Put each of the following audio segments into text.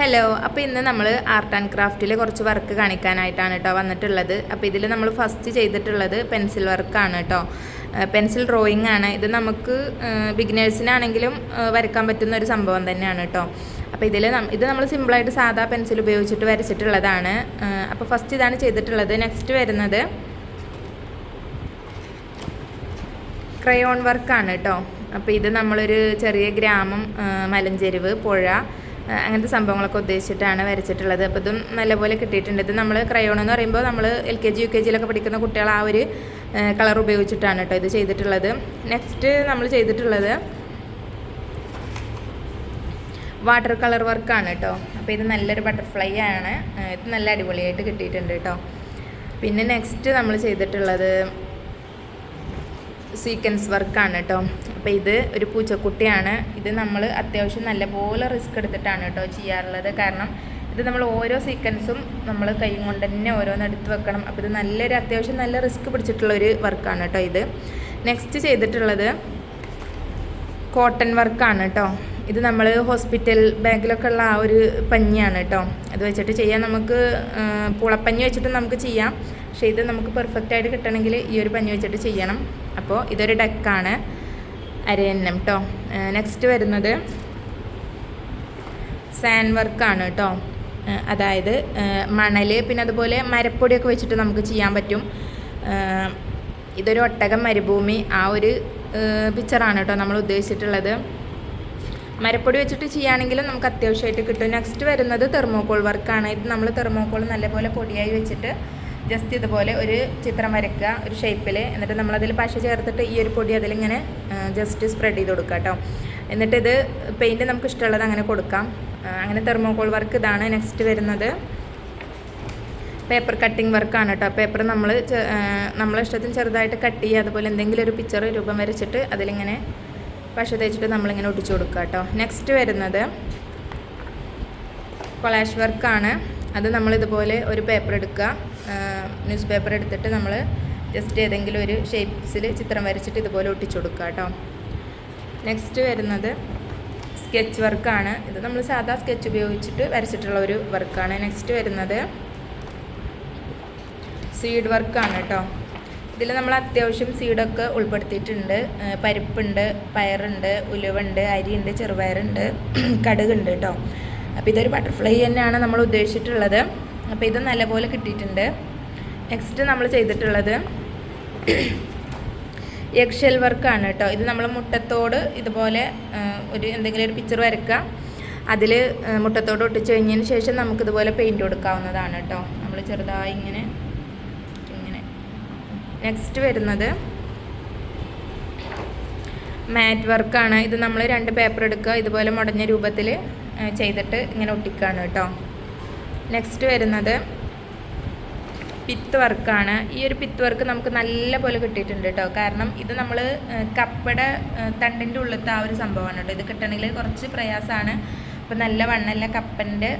Hello അപ്പോൾ ഇന്ന് നമ്മൾ ആർട്ട് ആൻഡ് ക്രാഫ്റ്റിൽ കുറച്ച് വർക്ക് കാണിക്കാനായിട്ടാണ് കേട്ടോ വന്നിട്ടുള്ളത്. അപ്പോൾ ഇതിൽ നമ്മൾ ഫസ്റ്റ് ചെയ്തിട്ടുള്ളത് പെൻസിൽ വർക്കാണ് കേട്ടോ പെൻസിൽ ഡ്രോയിങ് ആണ്. ഇത് നമുക്ക് ബിഗിനേഴ്സിനാണെങ്കിലും വരയ്ക്കാൻ പറ്റുന്ന ഒരു സംഭവം തന്നെയാണ് കേട്ടോ അപ്പോൾ ഇതിൽ ഇത് നമ്മൾ സിമ്പിളായിട്ട് സാധാ പെൻസിൽ ഉപയോഗിച്ചിട്ട് വരച്ചിട്ടുള്ളതാണ്. അപ്പോൾ ഫസ്റ്റ് ഇതാണ് ചെയ്തിട്ടുള്ളത്. നെക്സ്റ്റ് വരുന്നത് ക്രയോൺ വർക്കാണ് കേട്ടോ അപ്പോൾ ഇത് നമ്മളൊരു ചെറിയ ഗ്രാമം മലഞ്ചെരുവ് പുഴ അങ്ങനത്തെ സംഭവങ്ങളൊക്കെ ഉദ്ദേശിച്ചിട്ടാണ് വരച്ചിട്ടുള്ളത്. അപ്പോൾ ഇതും നല്ലപോലെ കിട്ടിയിട്ടുണ്ട്. ഇത് നമ്മൾ ക്രയോൺ എന്ന് പറയുമ്പോൾ നമ്മൾ L K G U K ജിയിലൊക്കെ പഠിക്കുന്ന കുട്ടികൾ ആ ഒരു കളർ ഉപയോഗിച്ചിട്ടാണ് കേട്ടോ ഇത് ചെയ്തിട്ടുള്ളത്. നെക്സ്റ്റ് നമ്മൾ ചെയ്തിട്ടുള്ളത് വാട്ടർ കളർ വർക്കാണ് കേട്ടോ. അപ്പോൾ ഇത് നല്ലൊരു ബട്ടർഫ്ലൈ ആണ്. ഇത് നല്ല അടിപൊളിയായിട്ട് കിട്ടിയിട്ടുണ്ട് കേട്ടോ. പിന്നെ നെക്സ്റ്റ് നമ്മൾ ചെയ്തിട്ടുള്ളത് സീക്വൻസ് വർക്കാണ് കേട്ടോ അപ്പോൾ ഇത് ഒരു പൂച്ചക്കുട്ടിയാണ്. ഇത് നമ്മൾ അത്യാവശ്യം നല്ലപോലെ റിസ്ക് എടുത്തിട്ടാണ് കേട്ടോ ചെയ്യാറുള്ളത്. കാരണം ഇത് നമ്മൾ ഓരോ സീക്വൻസും നമ്മൾ കൈ കൊണ്ട് തന്നെ ഓരോന്ന് എടുത്ത് വെക്കണം. അപ്പോൾ ഇത് നല്ലൊരു അത്യാവശ്യം നല്ല റിസ്ക് പിടിച്ചിട്ടുള്ള ഒരു വർക്കാണ് കേട്ടോ ഇത്. നെക്സ്റ്റ് ചെയ്തിട്ടുള്ളത് കോട്ടൺ വർക്കാണ് കേട്ടോ ഇത് നമ്മൾ ഹോസ്പിറ്റൽ ബാഗിലൊക്കെ ഉള്ള ആ ഒരു പഞ്ഞിയാണ് കേട്ടോ അത് വെച്ചിട്ട് ചെയ്യാൻ നമുക്ക് പുളപ്പഞ്ഞി വെച്ചിട്ട് നമുക്ക് ചെയ്യാം. പക്ഷേ ഇത് നമുക്ക് പെർഫെക്റ്റ് ആയിട്ട് കിട്ടണമെങ്കിൽ ഈ ഒരു പഞ്ഞി വെച്ചിട്ട് ചെയ്യണം. അപ്പോൾ ഇതൊരു ഡെക്കാണ് അരയന്നം കേട്ടോ നെക്സ്റ്റ് വരുന്നത് സാൻഡ് വർക്കാണ് കേട്ടോ അതായത് മണൽ പിന്നെ അതുപോലെ മരപ്പൊടിയൊക്കെ വെച്ചിട്ട് നമുക്ക് ചെയ്യാൻ പറ്റും. ഇതൊരു ഒട്ടകം മരുഭൂമി. ആ ഒരു പിക്ചറാണ് കേട്ടോ നമ്മൾ ഉദ്ദേശിച്ചിട്ടുള്ളത്. മരപ്പൊടി വെച്ചിട്ട് ചെയ്യുകയാണെങ്കിലും നമുക്ക് അത്യാവശ്യമായിട്ട് കിട്ടും. നെക്സ്റ്റ് വരുന്നത് തെർമോക്കോൾ വർക്കാണ് ഇത് നമ്മൾ തെർമോക്കോൾ നല്ലപോലെ പൊടിയായി വെച്ചിട്ട് ജസ്റ്റ് ഇതുപോലെ ഒരു ചിത്രം വരയ്ക്കുക ഒരു ഷേപ്പിൽ എന്നിട്ട് നമ്മളതിൽ പശ ചേർത്തിട്ട് ഈ ഒരു പൊടി അതിലിങ്ങനെ ജസ്റ്റ് സ്പ്രെഡ് ചെയ്ത് കൊടുക്കുക കേട്ടോ എന്നിട്ട് ഇത് പെയിന്റ് നമുക്ക് ഇഷ്ടമുള്ളത് അങ്ങനെ കൊടുക്കാം. അങ്ങനെ തെർമോകോൾ വർക്ക് ഇതാണ് നെക്സ്റ്റ് വരുന്നത്. പേപ്പർ കട്ടിങ് വർക്കാണ് കേട്ടോ പേപ്പർ നമ്മൾ നമ്മളെ ഇഷ്ടത്തിന് ചെറുതായിട്ട് കട്ട് ചെയ്യുക അതുപോലെ എന്തെങ്കിലും ഒരു പിക്ചർ രൂപം വരച്ചിട്ട് അതിലിങ്ങനെ പശ തേച്ചിട്ട് നമ്മളിങ്ങനെ ഒട്ടിച്ചു കൊടുക്കുക കേട്ടോ നെക്സ്റ്റ് വരുന്നത് കൊളാഷ് വർക്കാണ് അത് നമ്മളിതുപോലെ ഒരു പേപ്പർ എടുക്കുക. ന്യൂസ് പേപ്പർ എടുത്തിട്ട് നമ്മൾ ജസ്റ്റ് ഏതെങ്കിലും ഒരു ഷേപ്സിൽ ചിത്രം വരച്ചിട്ട് ഇതുപോലെ ഒട്ടിച്ചു കൊടുക്കുക കേട്ടോ നെക്സ്റ്റ് വരുന്നത് സ്കെച്ച് വർക്കാണ് ഇത് നമ്മൾ സാധാ സ്കെച്ച് ഉപയോഗിച്ചിട്ട് വരച്ചിട്ടുള്ള ഒരു വർക്കാണ് നെക്സ്റ്റ് വരുന്നത് സീഡ് വർക്കാണ് കേട്ടോ ഇതിൽ നമ്മൾ അത്യാവശ്യം സീഡൊക്കെ ഉൾപ്പെടുത്തിയിട്ടുണ്ട്. പരിപ്പുണ്ട് പയറുണ്ട് ഉലുവുണ്ട് അരിയുണ്ട് ചെറുപയറുണ്ട് കടുകുണ്ട് കേട്ടോ അപ്പോൾ ഇതൊരു ബട്ടർഫ്ലൈ തന്നെയാണ് നമ്മൾ ഉദ്ദേശിച്ചിട്ടുള്ളത്. അപ്പോൾ ഇത് നല്ലപോലെ കിട്ടിയിട്ടുണ്ട്. നെക്സ്റ്റ് നമ്മൾ ചെയ്തിട്ടുള്ളത് എഗ്ഷെൽ വർക്കാണ് കേട്ടോ. ഇത് നമ്മൾ മുട്ടത്തോട് ഇതുപോലെ ഒരു എന്തെങ്കിലും ഒരു പിക്ചർ വരയ്ക്കുക. അതിൽ മുട്ടത്തോട് ഒട്ടിച്ച് കഴിഞ്ഞതിന് ശേഷം നമുക്കിതുപോലെ പെയിന്റ് കൊടുക്കാവുന്നതാണ് കേട്ടോ. നമ്മൾ ചെറുതായി ഇങ്ങനെ ഇങ്ങനെ. നെക്സ്റ്റ് വരുന്നത് മാറ്റ് വർക്കാണ് ഇത് നമ്മൾ രണ്ട് പേപ്പർ എടുക്കുക. ഇതുപോലെ മുടഞ്ഞ രൂപത്തിൽ ചെയ്തിട്ട് ഇങ്ങനെ ഒട്ടിക്കുകയാണ് കേട്ടോ. നെക്സ്റ്റ് വരുന്നത് പിത്ത് വർക്കാണ് ഈ ഒരു പിത്ത് വർക്ക് നമുക്ക് നല്ല പോലെ കിട്ടിയിട്ടുണ്ട് കേട്ടോ കാരണം ഇത് നമ്മൾ കപ്പട തണ്ടിന്റെ ഉള്ളിലത്തെ ആ ഒരു സംഭവമാണ് കേട്ടോ ഇത് കിട്ടണമെങ്കിൽ കുറച്ച് പ്രയാസമാണ് അപ്പോൾ നല്ല വണ്ണല്ല കപ്പന്റെ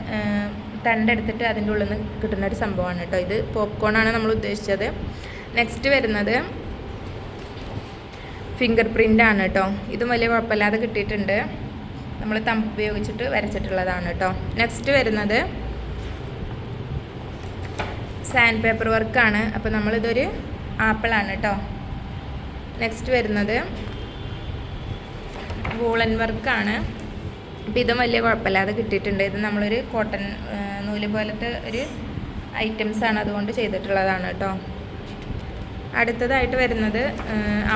തണ്ടെടുത്തിട്ട് അതിന്റെ ഉള്ളിൽ നിന്ന് കിട്ടുന്ന ഒരു സംഭവമാണ് കേട്ടോ ഇത് പോപ്കോണാണ് നമ്മൾ ഉദ്ദേശിച്ചത്. നെക്സ്റ്റ് വരുന്നത് ഫിംഗർ പ്രിന്റ് ആണ് കേട്ടോ ഇതും വലിയ കുഴപ്പമില്ലാതെ കിട്ടിയിട്ടുണ്ട്. നമ്മൾ തമ്പ് ഉപയോഗിച്ചിട്ട് വരച്ചിട്ടുള്ളതാണ് കേട്ടോ നെക്സ്റ്റ് വരുന്നത് സാൻഡ് പേപ്പർ വർക്കാണ് അപ്പോൾ നമ്മളിതൊരു ആപ്പിളാണ് കേട്ടോ നെക്സ്റ്റ് വരുന്നത് വൂളൻ വർക്കാണ് അപ്പോൾ ഇതും വലിയ കുഴപ്പമില്ലാതെ കിട്ടിയിട്ടുണ്ട്. ഇത് നമ്മളൊരു കോട്ടൺ നൂൽ പോലത്തെ ഒരു ഐറ്റംസാണ് അതുകൊണ്ട് ചെയ്തിട്ടുള്ളതാണ് കേട്ടോ അടുത്തതായിട്ട് വരുന്നത്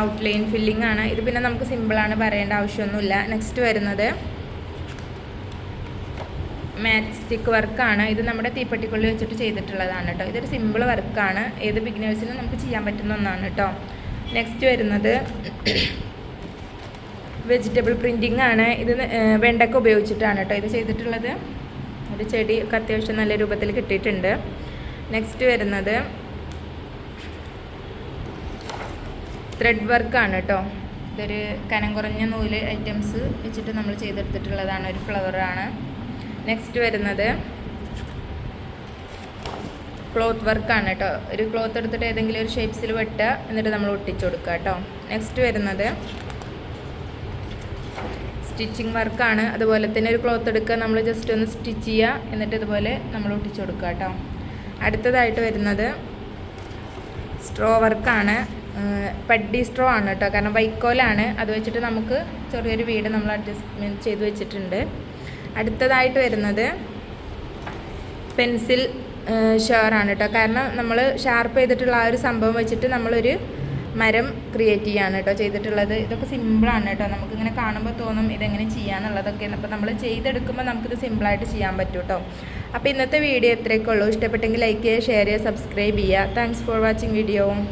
ഔട്ട്ലൈൻ ഫില്ലിംഗ് ആണ്. ഇത് പിന്നെ നമുക്ക് സിമ്പിളാണ് പറയേണ്ട ആവശ്യമൊന്നുമില്ല. നെക്സ്റ്റ് വരുന്നത് മാറ്റ് സ്റ്റിക്ക് വർക്കാണ്. ഇത് നമ്മുടെ തീപ്പെട്ടിക്കുള്ളിൽ വെച്ചിട്ട് ചെയ്തിട്ടുള്ളതാണ് കേട്ടോ. ഇതൊരു സിമ്പിൾ വർക്കാണ്. ഏത് ബിഗിനേഴ്സിനും നമുക്ക് ചെയ്യാൻ പറ്റുന്ന ഒന്നാണ് കേട്ടോ. നെക്സ്റ്റ് വരുന്നത് വെജിറ്റബിൾ പ്രിന്റിംഗ് ആണ്. ഇത് വെണ്ടക്ക ഉപയോഗിച്ചിട്ടാണ് കേട്ടോ ഇത് ചെയ്തിട്ടുള്ളത്. ഒരു ചെടി അത്യാവശ്യം നല്ല രൂപത്തിൽ കിട്ടിയിട്ടുണ്ട്. നെക്സ്റ്റ് വരുന്നത് ത്രെഡ് വർക്കാണ് കേട്ടോ. ഇതൊരു കനം കുറഞ്ഞ നൂൽ ഐറ്റംസ് വെച്ചിട്ട് നമ്മൾ ചെയ്തെടുത്തിട്ടുള്ളതാണ്. ഒരു ഫ്ലവറാണ് നെക്സ്റ്റ് വരുന്നത് ക്ലോത്ത് വർക്കാണ് കേട്ടോ ഒരു ക്ലോത്ത് എടുത്തിട്ട് ഏതെങ്കിലും ഒരു ഷേപ്സിൽ വെട്ടുക എന്നിട്ട് നമ്മൾ ഒട്ടിച്ചു കൊടുക്കുക കേട്ടോ നെക്സ്റ്റ് വരുന്നത് സ്റ്റിച്ചിങ് വർക്കാണ് അതുപോലെ തന്നെ ഒരു ക്ലോത്ത് എടുക്കുക നമ്മൾ ജസ്റ്റ് ഒന്ന് സ്റ്റിച്ച് ചെയ്യുക എന്നിട്ട് ഇതുപോലെ നമ്മൾ ഒട്ടിച്ചു കൊടുക്കുക കേട്ടോ അടുത്തതായിട്ട് വരുന്നത് സ്ട്രോ വർക്കാണ് പഡ്ഡി സ്ട്രോ ആണ് കേട്ടോ കാരണം വൈക്കോലാണ്. അത് വെച്ചിട്ട് നമുക്ക് ചെറിയൊരു വീട് നമ്മൾ അഡ്ജസ്റ്റ്മെന്റ് ചെയ്ത് വെച്ചിട്ടുണ്ട്. അടുത്തതായിട്ട് വരുന്നത് പെൻസിൽ ഷെയറാണ് കേട്ടോ. കാരണം നമ്മൾ ഷാർപ്പ് ചെയ്തിട്ടുള്ള ആ ഒരു സംഭവം വെച്ചിട്ട് നമ്മളൊരു മരം ക്രിയേറ്റ് ചെയ്യാണ് കേട്ടോ ചെയ്തിട്ടുള്ളത്. ഇതൊക്കെ സിമ്പിളാണ് കേട്ടോ. നമുക്കിങ്ങനെ കാണുമ്പോൾ തോന്നും ഇതെങ്ങനെ ചെയ്യാന്നുള്ളതൊക്കെ. അപ്പോൾ നമ്മൾ ചെയ്തെടുക്കുമ്പോൾ നമുക്കിത് സിമ്പിളായിട്ട് ചെയ്യാൻ പറ്റും കേട്ടോ. അപ്പോൾ ഇന്നത്തെ വീഡിയോ ഇത്രയൊക്കെ ഉള്ളൂ. ഇഷ്ടപ്പെട്ടെങ്കിൽ ലൈക്ക് ചെയ്യുക ഷെയർ ചെയ്യുക സബ്സ്ക്രൈബ് ചെയ്യുക. Thanks for watching video